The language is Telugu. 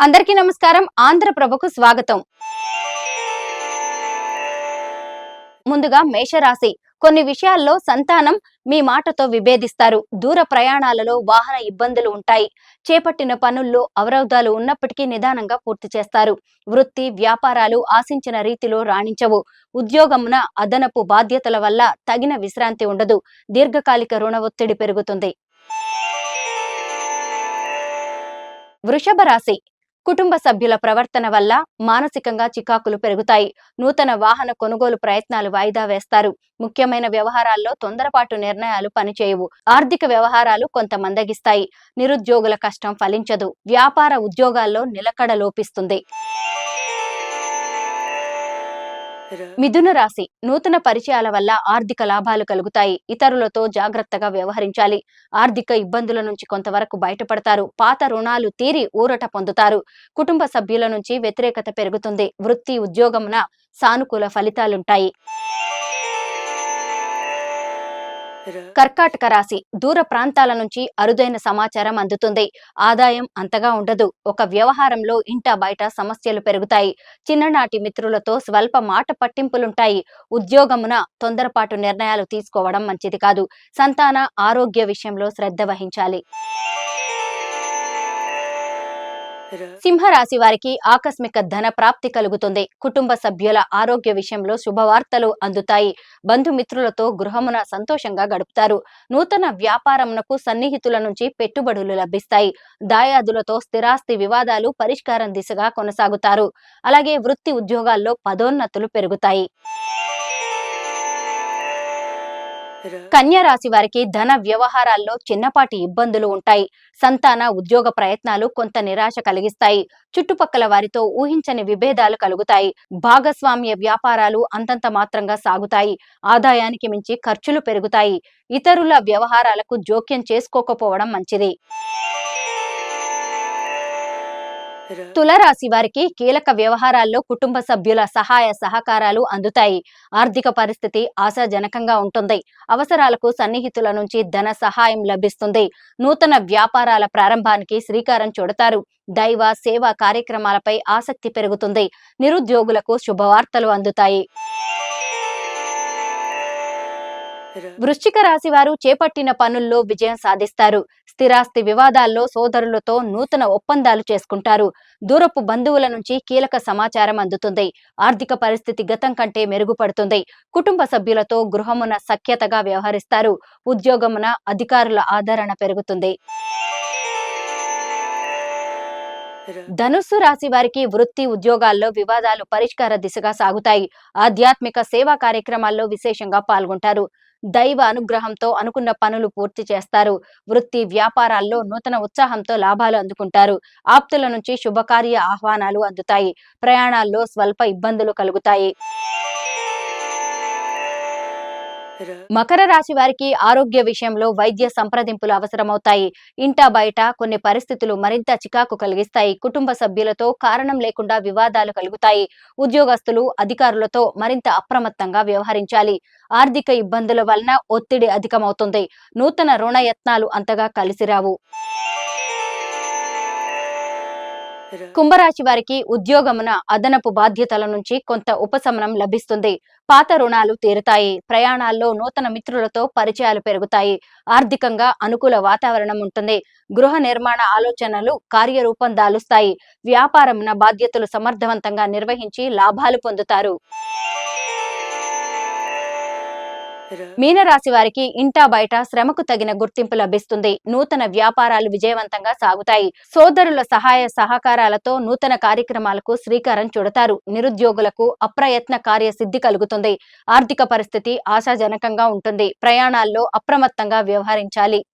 అందరికీ నమస్కారం. ఆంధ్రప్రభకు స్వాగతం. ముందుగా మేషరాశి. కొన్ని విషయాల్లో సంతానం మీ మాటతో విభేదిస్తారు. దూర ప్రయాణాలలో వాహన ఇబ్బందులు ఉంటాయి. చేపట్టిన పనుల్లో అవరోధాలు ఉన్నప్పటికీ నిదానంగా పూర్తి చేస్తారు. వృత్తి వ్యాపారాలు ఆశించిన రీతిలో రాణించవు. ఉద్యోగమున అదనపు బాధ్యతల వల్ల తగిన విశ్రాంతి ఉండదు. దీర్ఘకాలిక రుణ ఒత్తిడి పెరుగుతుంది. వృషభ రాశి. కుటుంబ సభ్యుల ప్రవర్తన వల్ల మానసికంగా చికాకులు పెరుగుతాయి. నూతన వాహన కొనుగోలు ప్రయత్నాలు వాయిదా వేస్తారు. ముఖ్యమైన వ్యవహారాల్లో తొందరపాటు నిర్ణయాలు పనిచేయవు. ఆర్థిక వ్యవహారాలు కొంత మందగిస్తాయి నిరుద్యోగుల కష్టం ఫలించదు. వ్యాపార ఉద్యోగాల్లో నిలకడ లోపిస్తుంది. మిథున. రాశి నూతన పరిచయాల వల్ల ఆర్థిక లాభాలు కలుగుతాయి. ఇతరులతో జాగ్రత్తగా వ్యవహరించాలి. ఆర్థిక ఇబ్బందుల నుంచి కొంతవరకు బయటపడతారు. పాత రుణాలు తీరి ఊరట పొందుతారు. కుటుంబ సభ్యుల నుంచి వ్యతిరేకత పెరుగుతుంది. వృత్తి ఉద్యోగమున సానుకూల ఫలితాలుంటాయి. కర్కాటక రాశి దూర ప్రాంతాల నుంచి అరుదైన సమాచారం అందుతుంది. ఆదాయం అంతగా ఉండదు. ఒక వ్యవహారంలో ఇంట బయట సమస్యలు పెరుగుతాయి. చిన్ననాటి మిత్రులతో స్వల్ప మాట పట్టింపులుంటాయి. ఉద్యోగమున తొందరపాటు నిర్ణయాలు తీసుకోవడం మంచిది కాదు. సంతాన ఆరోగ్య విషయంలో శ్రద్ధ వహించాలి. సింహరాశి వారికి ఆకస్మిక ధన ప్రాప్తి కలుగుతుంది. కుటుంబ సభ్యుల ఆరోగ్య విషయంలో శుభవార్తలు అందుతాయి. బంధుమిత్రులతో గృహమున సంతోషంగా గడుపుతారు. నూతన వ్యాపారమునకు సన్నిహితుల నుంచి పెట్టుబడులు లభిస్తాయి. దాయాదులతో స్థిరాస్తి వివాదాలు పరిష్కారం దిశగా కొనసాగుతారు. అలాగే వృత్తి ఉద్యోగాల్లో పదోన్నతులు పెరుగుతాయి. కన్యా రాశి వారికి ధన వ్యవహారాల్లో చిన్నపాటి ఇబ్బందులు ఉంటాయి. సంతాన ఉద్యోగ ప్రయత్నాలు కొంత నిరాశ కలిగిస్తాయి. చుట్టుపక్కల వారితో ఊహించని విభేదాలు కలుగుతాయి. భాగస్వామ్య వ్యాపారాలు అంతంత మాత్రంగా సాగుతాయి. ఆదాయానికి మించి ఖర్చులు పెరుగుతాయి. ఇతరుల వ్యవహారాలకు జోక్యం చేసుకోకపోవడం మంచిది. తులరాశి వారికి కీలక వ్యవహారాల్లో కుటుంబ సభ్యుల సహాయ సహకారాలు అందుతాయి. ఆర్థిక పరిస్థితి ఆశాజనకంగా ఉంటుంది. అవసరాలకు సన్నిహితుల నుంచి ధన సహాయం లభిస్తుంది. నూతన వ్యాపారాల ప్రారంభానికి శ్రీకారం చుడతారు. దైవ సేవా కార్యక్రమాలపై ఆసక్తి పెరుగుతుంది. నిరుద్యోగులకు శుభవార్తలు అందుతాయి. వృశ్చిక రాశి వారు చేపట్టిన పనుల్లో విజయం సాధిస్తారు. స్థిరాస్తి వివాదాల్లో సోదరులతో నూతన ఒప్పందాలు చేసుకుంటారు. దూరపు బంధువుల నుంచి కీలక సమాచారం అందుతుంది. ఆర్థిక పరిస్థితి గతం కంటే మెరుగుపడుతుంది. కుటుంబ సభ్యులతో గృహమున సఖ్యతగా వ్యవహరిస్తారు. ఉద్యోగమున అధికారుల ఆదరణ పెరుగుతుంది. ధనుస్సు రాశి వారికి వృత్తి ఉద్యోగాల్లో వివాదాలు పరిష్కార దిశగా సాగుతాయి. ఆధ్యాత్మిక సేవా కార్యక్రమాల్లో విశేషంగా పాల్గొంటారు. దైవ అనుగ్రహంతో అనుకున్న పనులు పూర్తి చేస్తారు. వృత్తి వ్యాపారాల్లో నూతన ఉత్సాహంతో లాభాలు అందుకుంటారు. ఆప్తుల నుంచి శుభకార్య ఆహ్వానాలు అందుతాయి. ప్రయాణాల్లో స్వల్ప ఇబ్బందులు కలుగుతాయి. మకర రాశి వారికి ఆరోగ్య విషయంలో వైద్య సంప్రదింపులు అవసరమవుతాయి. ఇంటా బయట కొన్ని పరిస్థితులు మరింత చికాకు కలిగిస్తాయి. కుటుంబ సభ్యులతో కారణం లేకుండా వివాదాలు కలుగుతాయి. ఉద్యోగస్తులు అధికారులతో మరింత అప్రమత్తంగా వ్యవహరించాలి. ఆర్థిక ఇబ్బందుల వలన ఒత్తిడి అధికమవుతుంది. నూతన రుణ యత్నాలు అంతగా కలిసిరావు. కుంభరాశి వారికి ఉద్యోగమున అదనపు బాధ్యతల నుంచి కొంత ఉపశమనం లభిస్తుంది. పాత రుణాలు తీరుతాయి. ప్రయాణాల్లో నూతన మిత్రులతో పరిచయాలు పెరుగుతాయి. ఆర్థికంగా అనుకూల వాతావరణం ఉంటుంది. గృహ నిర్మాణ ఆలోచనలు కార్యరూపం దాలుస్తాయి. వ్యాపారమున బాధ్యతలు సమర్థవంతంగా నిర్వహించి లాభాలు పొందుతారు. మీనరాశి వారికి ఇంటా బయట శ్రమకు తగిన గుర్తింపు లభిస్తుంది. నూతన వ్యాపారాలు విజయవంతంగా సాగుతాయి. సోదరుల సహాయ సహకారాలతో నూతన కార్యక్రమాలకు శ్రీకారం చుడతారు. నిరుద్యోగులకు అప్రయత్న కార్యసిద్ధి కలుగుతుంది. ఆర్థిక పరిస్థితి ఆశాజనకంగా ఉంటుంది. ప్రయాణాల్లో అప్రమత్తంగా వ్యవహరించాలి.